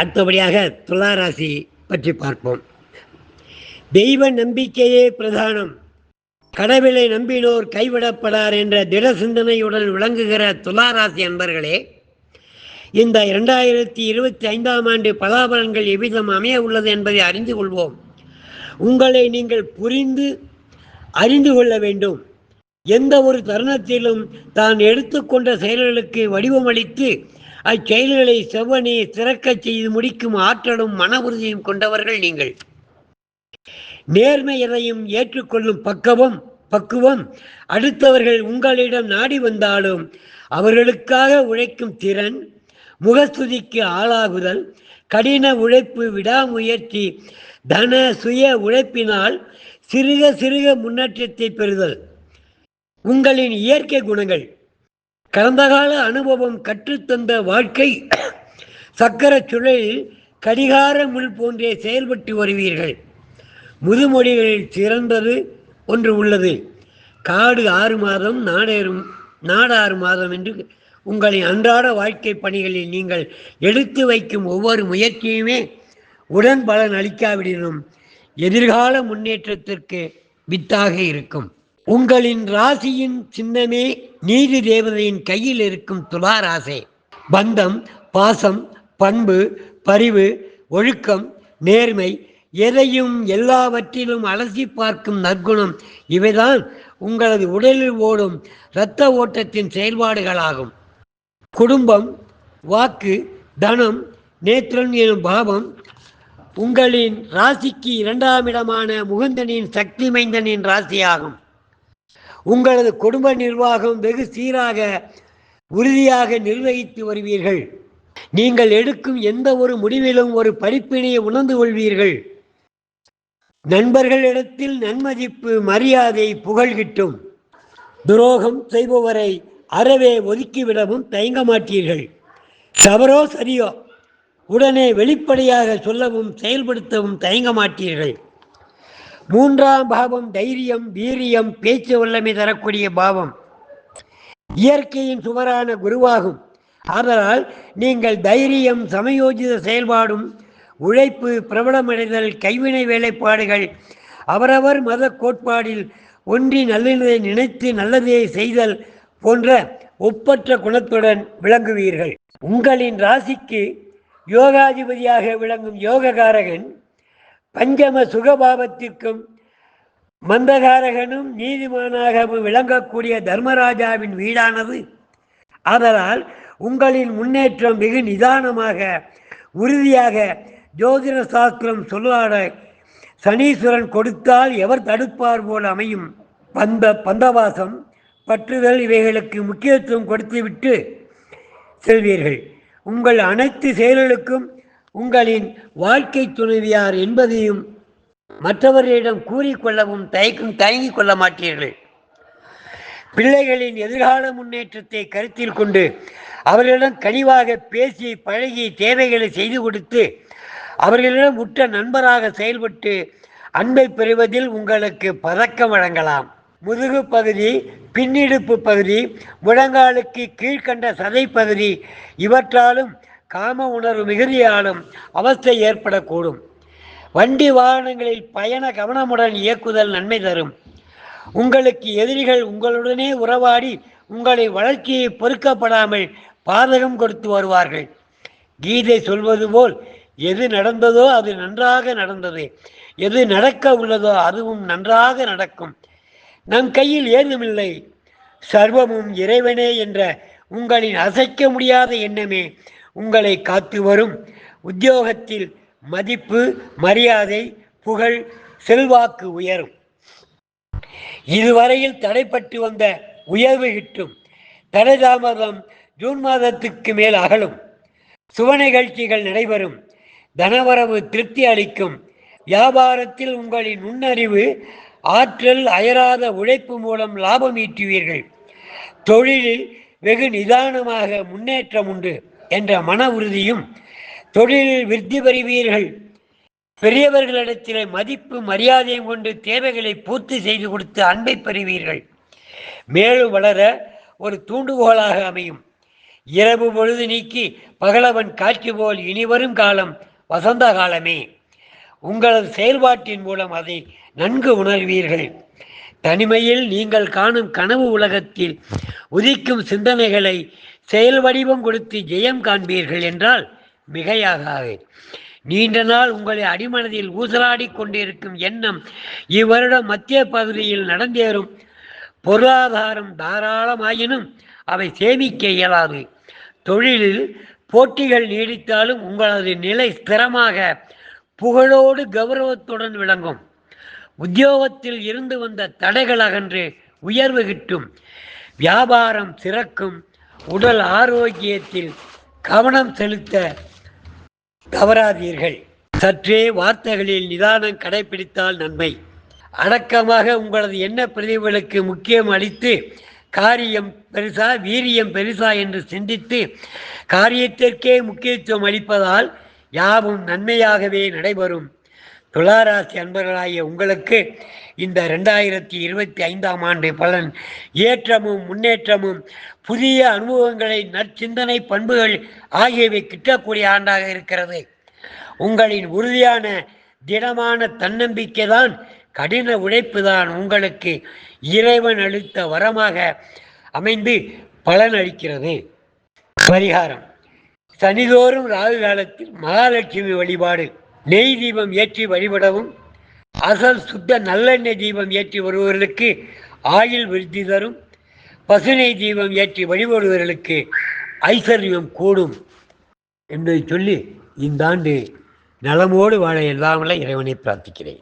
அடுத்தபடியாக துளாராசி பற்றி பார்ப்போம். தெய்வ நம்பிக்கையே பிரதானம். கடவுளை நம்பினோர் கைவிடப்படார் என்ற திட சிந்தனையுடன் விளங்குகிற துளாராசி அன்பர்களே இந்த இரண்டாயிரத்தி இருபத்தி ஐந்தாம் ஆண்டு பலாபலன்கள் எவ்விதம் அமைய உள்ளது என்பதை அறிந்து கொள்வோம். உங்களை நீங்கள் புரிந்து அறிந்து கொள்ள வேண்டும். எந்த ஒரு தருணத்திலும் தான் எடுத்துக்கொண்ட செயல்களுக்கு வடிவமளித்து அச்செயல்களை செவ்வனே சிறக்கச் செய்து முடிக்கும் ஆற்றலும் மன உறுதியும் கொண்டவர்கள் நீங்கள். நேர்மை எதையும் ஏற்றுக்கொள்ளும் பக்குவம் பக்குவம் அடுத்தவர்கள் உங்களிடம் நாடி வந்தாலும் அவர்களுக்காக உழைக்கும் திறன் முகஸ்துதிக்கு ஆளாகுதல் கடின உழைப்பு விடாமுயற்சி தன சுய உழைப்பினால் சிறுக சிறுக முன்னேற்றத்தை பெறுதல். உங்களின் இயற்கை குணங்கள் கடந்த கால அனுபவம் கற்றுத்தந்த வாழ்க்கை சக்கர சுழலில் கடிகார முள் போன்றே செயல்பட்டு வருவீர்கள். முதுமொழிகளில் சிறந்தது ஒன்று உள்ளது. காடு ஆறு மாதம் நாடேறும் நாடாறு மாதம் என்று உங்களின் அன்றாட வாழ்க்கை பணிகளில் நீங்கள் எடுத்து வைக்கும் ஒவ்வொரு முயற்சியுமே உடன் பலன் அளிக்காவிடனும் எதிர்கால முன்னேற்றத்திற்கு வித்தாக இருக்கும். உங்களின் ராசியின் சின்னமே நீதி தேவதையின் கையில் இருக்கும் துலா ராசி பந்தம் பாசம் பண்பு பரிவு ஒழுக்கம் நேர்மை எதையும் எல்லாவற்றிலும் அலசி பார்க்கும் நற்குணம் இவைதான் உங்களது உடலில் ஓடும் இரத்த ஓட்டத்தின் செயல்பாடுகளாகும். குடும்பம் வாக்கு தனம் நேத்திரன் எனும் பாவம் உங்களின் ராசிக்கு இரண்டாம் இடமான முகுந்தனின் சக்தி மைந்தனின் ராசியாகும். உங்களது குடும்ப நிர்வாகம் வெகு சீராக உறுதியாக நிர்வகித்து வருவீர்கள். நீங்கள் எடுக்கும் எந்த ஒரு முடிவிலும் ஒரு படிப்பினையை உணர்ந்து கொள்வீர்கள். நண்பர்களிடத்தில் நன்மதிப்பு மரியாதை புகழ் கிட்டும். துரோகம் செய்பவரை அறவே ஒதுக்கிவிடவும் தயங்க மாட்டீர்கள். தவறோ சரியோ உடனே வெளிப்படையாக சொல்லவும் செயல்படுத்தவும் தயங்க மாட்டீர்கள். மூன்றாம் பாவம் தைரியம் வீரியம் பேச்சு வல்லமை தரக்கூடிய பாவம். இயற்கையின் சுவரான குருவாகும். ஆதலால் நீங்கள் தைரியம் சமயோஜித செயல்பாடும் உழைப்பு பிரபலமடைதல் கைவினை வேலைப்பாடுகள் அவரவர் மத கோட்பாடில் ஒன்றி நல்லதை நினைத்து நல்லதை செய்தல் போன்ற ஒப்பற்ற குணத்துடன் விளங்குவீர்கள். உங்களின் ராசிக்கு யோகாதிபதியாக விளங்கும் யோககாரகன் பஞ்சம சுகபாவத்திற்கும் மந்தகாரகனும் நீதிமானாகவும் விளங்கக்கூடிய தர்மராஜாவின் வீடானது. ஆதலால் உங்களின் முன்னேற்றம் வெகு நிதானமாக உறுதியாக ஜோதிட சாஸ்திரம் சொல்லாட சனீஸ்வரன் கொடுத்தால் எவர் தடுப்பார் போல் அமையும். பந்த பந்தவாசம் பற்றுதல் இவைகளுக்கு முக்கியத்துவம் கொடுத்துவிட்டு செல்வீர்கள். உங்கள் அனைத்து செயல்களுக்கும் உங்களின் வாழ்க்கை துணைவியார் என்பதையும் மற்றவர்களிடம் கூறிக்கொள்ளவும் தயக்கும் தயங்கிக் கொள்ள மாட்டீர்கள். பிள்ளைகளின் எதிர்கால முன்னேற்றத்தை கருத்தில் கொண்டு அவர்களிடம் கனிவாக பேசி பழகி தேவைகளை செய்து கொடுத்து அவர்களிடம் உற்ற நண்பராக செயல்பட்டு அன்பை பெறுவதில் உங்களுக்கு பதக்கம் வழங்கலாம். முதுகு பகுதி பின்னிடுப்பு பகுதி முழங்காலுக்கு கீழ்கண்ட சதை பகுதி இவற்றாலும் காம உணர்வு மிகுதியாலும் அவஸ்தை ஏற்படக்கூடும். வண்டி வாகனங்களில் பயண கவனமுடன் இயக்குதல் நன்மை தரும். உங்களுக்கு எதிரிகள் உங்களுடனே உறவாடி உங்களை வளர்ச்சியை பொறுக்கப்படாமல் பாதகம் கொடுத்து வருவார்கள். கீதை சொல்வது போல் எது நடந்ததோ அது நன்றாக நடந்தது. எது நடக்க உள்ளதோ அதுவும் நன்றாக நடக்கும். நம் கையில் ஏதுமில்லை. சர்வமும் இறைவனே என்ற உங்களின் அசைக்க முடியாத எண்ணமே உங்களை காத்து வரும் உத்தியோகத்தில் மதிப்பு மரியாதை புகழ் செல்வாக்கு உயரும். இதுவரையில் தடைப்பட்டு வந்த உயர்வு கிட்டும் தடை தாமதம் ஜூன் மாதத்துக்கு மேல் அகலும். சுப நிகழ்ச்சிகள் நடைபெறும். தனவரவு திருப்தி அளிக்கும். வியாபாரத்தில் உங்களின் நுண்ணறிவு ஆற்றல் அயராத உழைப்பு மூலம் லாபம் ஈட்டுவீர்கள். தொழிலில் வெகு நிதானமாக முன்னேற்றம் உண்டு. என்ற மன உறுதியும் தொழிலில் விருத்தி பெறுவீர்கள். பெரியவர்களிடத்திலே மதிப்பு மரியாதையும் கொண்டு தேவைகளை பூர்த்தி செய்து கொடுத்து அன்பை பெறுவீர்கள். மேலும் வளர ஒரு தூண்டுகோலாக அமையும். இரவு பொழுது நீக்கி பகலவன் காட்சி போல் இனிவரும் காலம் வசந்த காலமே. உங்களது செயல்பாட்டின் மூலம் அதை நன்கு உணர்வீர்கள். தனிமையில் நீங்கள் காணும் கனவு உலகத்தில் உதிக்கும் சிந்தனைகளை செயல் வடிவம் கொடுத்து ஜெயம் காண்பீர்கள் என்றால் மிகையாகாது. நீண்ட நாள் உங்களை அடிமனதில் ஊசலாடி கொண்டிருக்கும் எண்ணம் இவ்வருடம் மத்திய பகுதியில் நடந்தேறும். பொருளாதாரம் தாராளமாயினும் அவை சேமிக்க இயலாது. தொழிலில் போட்டிகள் நீடித்தாலும் உங்களது நிலை ஸ்திரமாக புகழோடு கௌரவத்துடன் விளங்கும். உத்தியோகத்தில் இருந்து வந்த தடைகள் அகன்று உயர்வு கிட்டும். வியாபாரம் சிறக்கும். உடல் ஆரோக்கியத்தில் கவனம் செலுத்த தவறாதீர்கள். சற்றே வார்த்தைகளில் நிதானம் கடைபிடித்தால் நன்மை. அடக்கமாக உங்களது எண்ண பிரதிவுகளுக்கு முக்கியம் அளித்து காரியம் பெருசா வீரியம் பெருசா என்று சிந்தித்து காரியத்திற்கே முக்கியத்துவம் அளிப்பதால் யாவும் நன்மையாகவே நடைபெறும். துளாராசி அன்பர்களாகிய உங்களுக்கு இந்த ரெண்டாயிரத்தி இருபத்தி ஐந்தாம் ஆண்டு பலன் ஏற்றமும் முன்னேற்றமும் புதிய அனுபவங்களை நற்சிந்தனை பண்புகள் ஆகியவை கிட்டக்கூடிய ஆண்டாக இருக்கிறது. உங்களின் உறுதியான திடமான தன்னம்பிக்கை தான் கடின உழைப்பு தான் உங்களுக்கு இறைவன் அளித்த வரமாக அமைந்து பலன் அளிக்கிறது. பரிகாரம். சனிதோறும் ராகு காலத்தில் மகாலட்சுமி வழிபாடு. நெய் தீபம் ஏற்றி வழிபடவும் அசல் சுத்த நல்லெண்ணெய் தீபம் ஏற்றி வருபவர்களுக்கு ஆயுள் விருத்தி தரும் பசுனை தீபம் ஏற்றி வழிபடுபவர்களுக்கு ஐஸ்வர்யம் கூடும் என்பதை சொல்லி இந்த ஆண்டு நலமோடு வாழ எல்லாமல்ல இறைவனை பிரார்த்திக்கிறேன்.